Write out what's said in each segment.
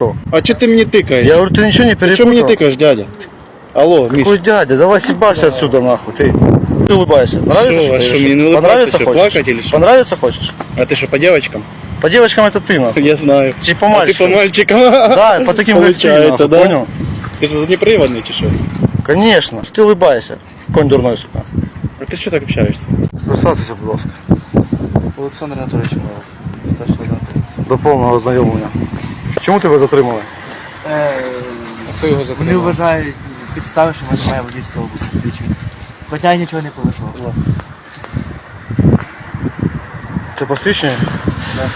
А что ты мне тыкаешь? Я говорю, ты ничего не Ты перепутал? что мне тыкаешь, дядя? Алло, Миш. Какой дядя, давай съебашься отсюда нахуй, ты. Ты улыбайся. Нравится, Шо, а что шо, я мне не решил? улыбаться, Понравится что, хочешь? плакать или что? Понравится хочешь? А ты что, по девочкам? По девочкам это ты нахуй. Я знаю. Ты по А ты мальчикам. по мальчикам? Да, по таким как ты, Получается, нахуй, да? понял? Ты же неприводный, чи что? Конечно. Ты улыбайся. Конь дурной, сука. А ты что так общаешься? Представтеся, будь ласка. Олександр Анатолійович Милов. Старший лейтенант поліції. До повного ознайомлення. Чому тебе затримали? Е, Хто його Вони вважають підстави, що в мене немає водійського посвідчення. Хоча я нічого не порушував. Власне. Це посвідчення? Так.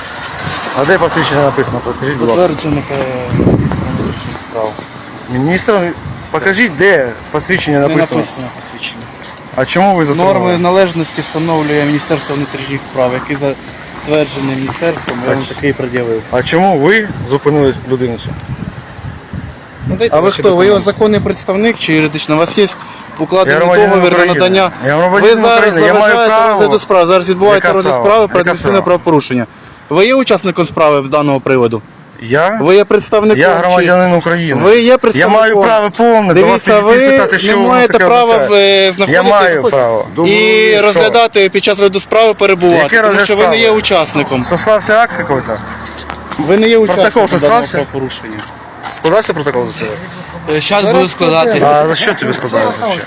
А де посвідчення написано? Покажіть, будь ласка. Затверджено по внутрішніх справ. Міністр, покажіть, де посвідчення Не написано. написано посвідчення. А чому ви затримали? Норми належності встановлює Міністерство внутрішніх справ, який затверджений міністерством, я вам такий пред'явив. А чому ви зупинили людину? цю? А ви хто? Ви його законний представник чи юридично? У вас є Я укладений громадянин договір на України. надання. Я Ви зараз України, я маю заважаєте право. розгляду справи. Зараз відбувається Яка розгляд справа? справи про Яка адміністративне справа? правопорушення. Ви є учасником справи з даного приводу? Я? Ви є представником? Я громадянин України. Ви є Я маю право повне Дивіться, ви спитати, що не маєте права означає. в- знаходитись Я маю право. і розглядати під час роду справи перебувати, Яке тому що ви не є учасником. Сослався акт какой-то? Ви не є учасником Протокол даного соклався? правопорушення. Складався протокол за тебе? Зараз буду складати. А за що тобі складали взагалі?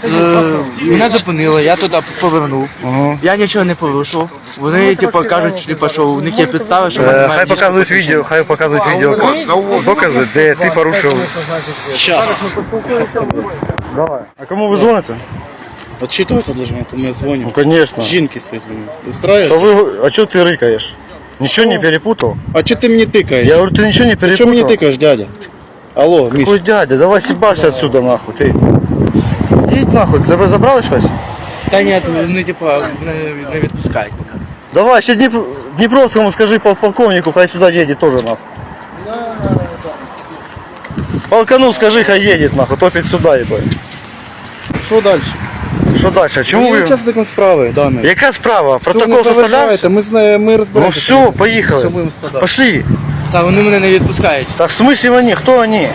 Е, Мене зупинили, я туди повернув. Угу. Я нічого не порушив. Вони типу кажуть, що, типу, що у них є підстави, що в мене Е, немає Хай водійського показують відео, хай показують відео докази, де ти порушив. Щас. Давай. А кому ви дзвоните? Отчитываться должен, кому я звоню. Ну, конечно. Жінки свої дзвоню. Устраивает? То ви, а чого ти рикаєш? Нічого не перепутав? А что ты мне тыкаешь? Я говорю, ти нічого не Ты что мне перепутав? тыкаешь, дядя? Алло, Миш. Ой, дядя, давай сібався отсюда нахуй, ти. Їдь нахуй, тебе забрали щось? Та ні, вони типу не, не відпускають. Давай, ще Дніп... Дніпровському скажи пол- полковнику, хай сюди їде теж нахуй. Полкану скажи, хай їде нахуй, топить сюди, їбать. Що дальше? Що далі? Ви Чому є ви? учасником справи даної. Яка справа? Все, Протокол не составлявся? заважаєте, Ми, зна- ми Ну розберемося. все, Що поїхали. будемо складати? Пошли. Та вони мене не відпускають. Так в смысле вони? Хто вони?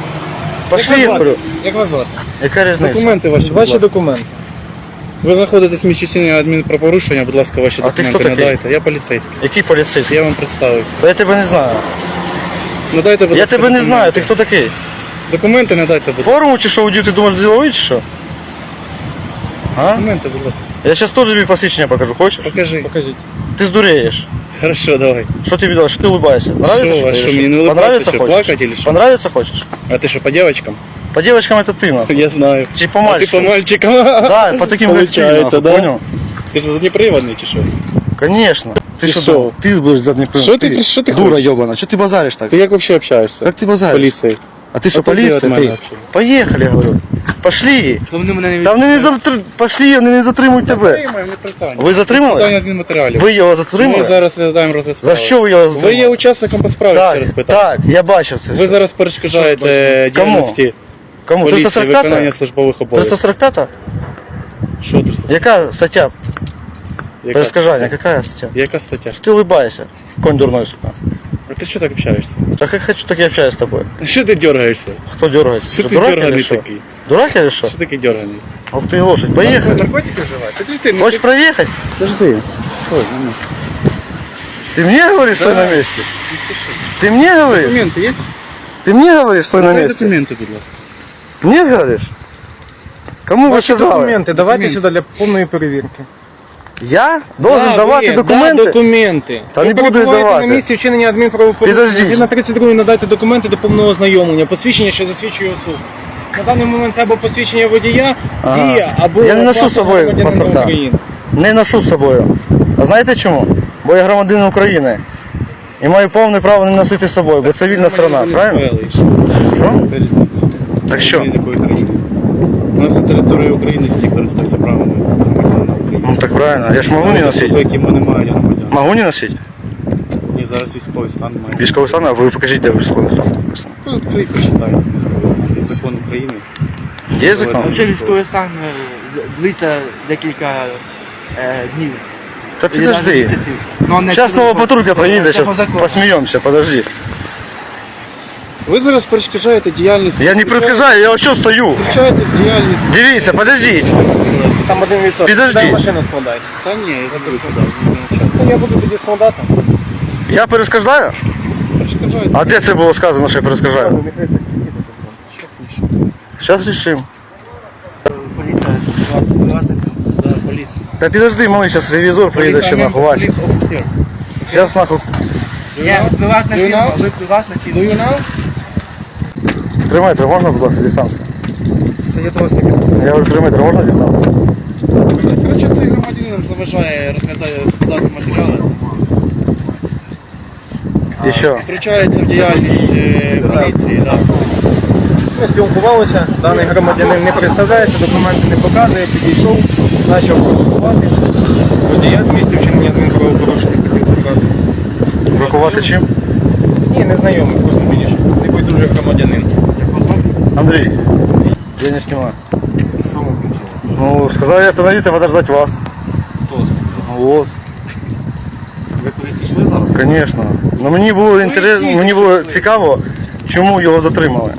Пошли, я говорю. Як вас звати? Яка різниця? Документи ваші. будь Ваші ласка. документи. Ви знаходитесь в місці вчинення адмінправопорушення, будь ласка, ваші А ти документи хто такий? надайте. Я поліцейський. Який поліцейський? Я вам представився. Та я тебе не знаю. Надайте, будь Я ласка, тебе не документи. знаю, ти хто такий? Документи надайте, будь ласка. Форму чи що одів, ти думаєш діловий чи що? А? Документи, будь ласка. Я зараз теж тобі посвідчення покажу, хочеш? Покажи. Покажіть. Ти здуреєш. Хорошо, давай. Що тобі дали? Що ти улыбаєшся? Нравится, Що, а ты що, или мені не улыбаться, Понравится що, хочешь? плакать или що? Понравится хочешь? А ти що, по девочкам? По девочкам это ты, нахуй. Я знаю. Чи по А ти по мальчикам? мальчикам? Да, по таким как ты, Получается, нахуй, да? понял? Ти ж неприводний чи що? Конечно. Ты Ты что, шо? думал? Ты будешь задний план. Что ты- что ты Дура хочешь? ебана, что ты базаришь так? Ти як взагалі общаєшся? Как ты З базаришь? поліцією? А ты что, Отойди полиция? от мене Ты? вообще. Поехали, я говорю. Пошли. Вони мене не Там вони не затр... Пошли, вони не затримують тебе. Не питання. Ви затримали? Адмінматеріалів. Ви його Ми затримали? зараз розглядаємо розгляд За що ви його затримали? Ви є учасником по справі, ще раз Так, питаю. так, я бачив це. Ви все. зараз перешкоджаєте Кому? діяльності Кому? поліції 345? виконання службових обов'язків. 345? Що 345? Яка стаття? Яка Перескажання, яка стаття? Яка стаття? Ты улыбайся, конь дурной, сука. А ти що так общаєшся? Так как хочу, так я общаюсь с тобой. Що ти дергаєшся? Кто дергается? Що ти дерганий такий? Дурак или что? Що такий дерганий? Ох ты лошадь, поехали. Наркотики вживаєш? Подожди, Хочешь проехать? Подожди. Стой, на месте. Ты мне говоришь, стой Да. на месте? Не спеши. Ты мне говоришь? Документи є? Ты мне говоришь, стой на Дай месте? документи, будь ласка. Мне говоришь? Кому вы Ваші сказали? документи, давайте Документи. сюди для повної перевірки. Я должен давати ви, документи? Да, документи. Та ви не буду я перебуваєте давати. на місці вчинення адмінправопорушення. Підождіть. Згідно 32 надайте документи до повного ознайомлення, посвідчення, що засвідчує особу. На даний момент це або посвідчення водія, Ага. дія, або Я не ношу з паспорт собою громадянина паспорта. України. Не ношу з собою. А знаєте чому? Бо я громадянин України. І маю повне право не носити з собою, бо це вільна страна, правильно? Що? Яка різниця? Так що? Немає країни. У нас на території України всі користуються правами громадянина України. Ну так правильно. Я ж можу не носити. які в мене мають громадян. Могу не носити? Ні, зараз військовий стан має. Військовий стан, а ви покажіть, де військовий стан написано. Ну, відкрий, почитай військовий стан. Закон України. Є закон? Взагалі військовий стан е, длиться декілька е, днів. Та Или навіть підожди. місяців. Ну, а не Сейчас цілий снова патрулька це проїде, по сейчас закону. посмеемся, подожди. Ви зараз перешкоджаєте діяльність. Я не перескажаю, я ось що стою. В діяльність. Дивіться, подождіть. Там один відсоток. Підожди. Дай машину складай. Та ні, я буду сюди. Це я буду тоді складати. Я перескажаю? Перешкоджаєте. А де це було сказано, що я перескажаю? Зараз рішимо. Поліція приватна. Да, поліс. Та підожди, малий, зараз ревізор приїде ще нахуй офіцер. Зараз нахуй. Я приватна фірма, ви приватна Do фірма. you know? Три метри можна, будь ласка, дистанція? Це є того. Я говорю, три метри можна дистанція? Коротше, цей громадянин заважає розглядає складати матеріали. І що? Втручається в діяльність е, поліції. Да. Ми спілкувалися, даний громадянин не представляється, документи не показує, підійшов, почав провокувати. Водія з місця вчинення адмінправопорушення хотів забрати. Чим? Ні, не знайомий, просто підійшов. Небайдужий громадянин. Андрій, я не знімаю. Що ми включили? Ну, сказав я остановиться, подождать вас. Хто сказав? Вот, Ви кудись йшли зараз? конечно. Ну мені було інтересно, мені було цікаво, чому його затримали.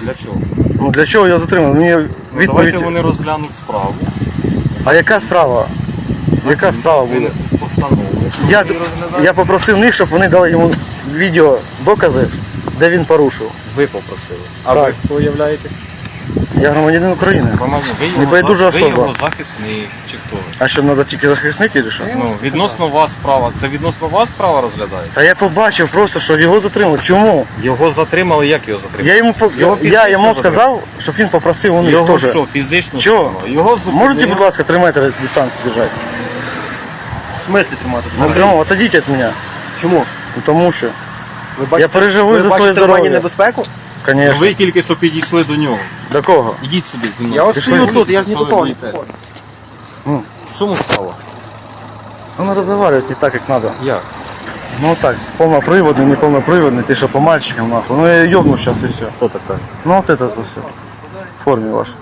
Для чого? Ну для чого його затримали? Мені Ну, відповідь. давайте вони розглянуть справу, А яка справа? Яка справа буде? винесуть постанову. Якщо Я, вони розглядають, я попросив них, щоб вони дали йому відео докази, де він порушив. ви попросили. А Так. ви хто являєтесь? Я громадянин України. Громадян, ви його, Небайдужа за- ви особа. його захисник чи хто? ви? А що, треба тільки захисники чи що? Ну, відносно вас справа. Це відносно вас справа розглядається? Та я побачив просто, що його затримали. Чому? Його затримали, як його затримали? Я йому по- Його я фізично йому сказав, щоб він попросив у них Його теж. що, фізично Чого? затримали? Його зупинили. Можете, будь ласка, 3 метри дистанції держати? В смислі тримати? Ну, прямо, отойдіть від мене. Чому? Ну, тому що. Ви Я переживаю ви за своє бачите в мені здоров'я. небезпеку? Конечно. Ви тільки що підійшли до нього. До кого? Ідіть сюди зі мною. Я ось Пішли. стою тут, я ж не Що ви готовий. боїтеся? Ну. В чому справа? Ну, разговаривать не так, як надо. Як? Ну так, полноприводный, не полноприводный, ты что по мальчикам нахуй. Ну я ёбну сейчас и все. Хто така? Ну вот это вот все. В форме вашей.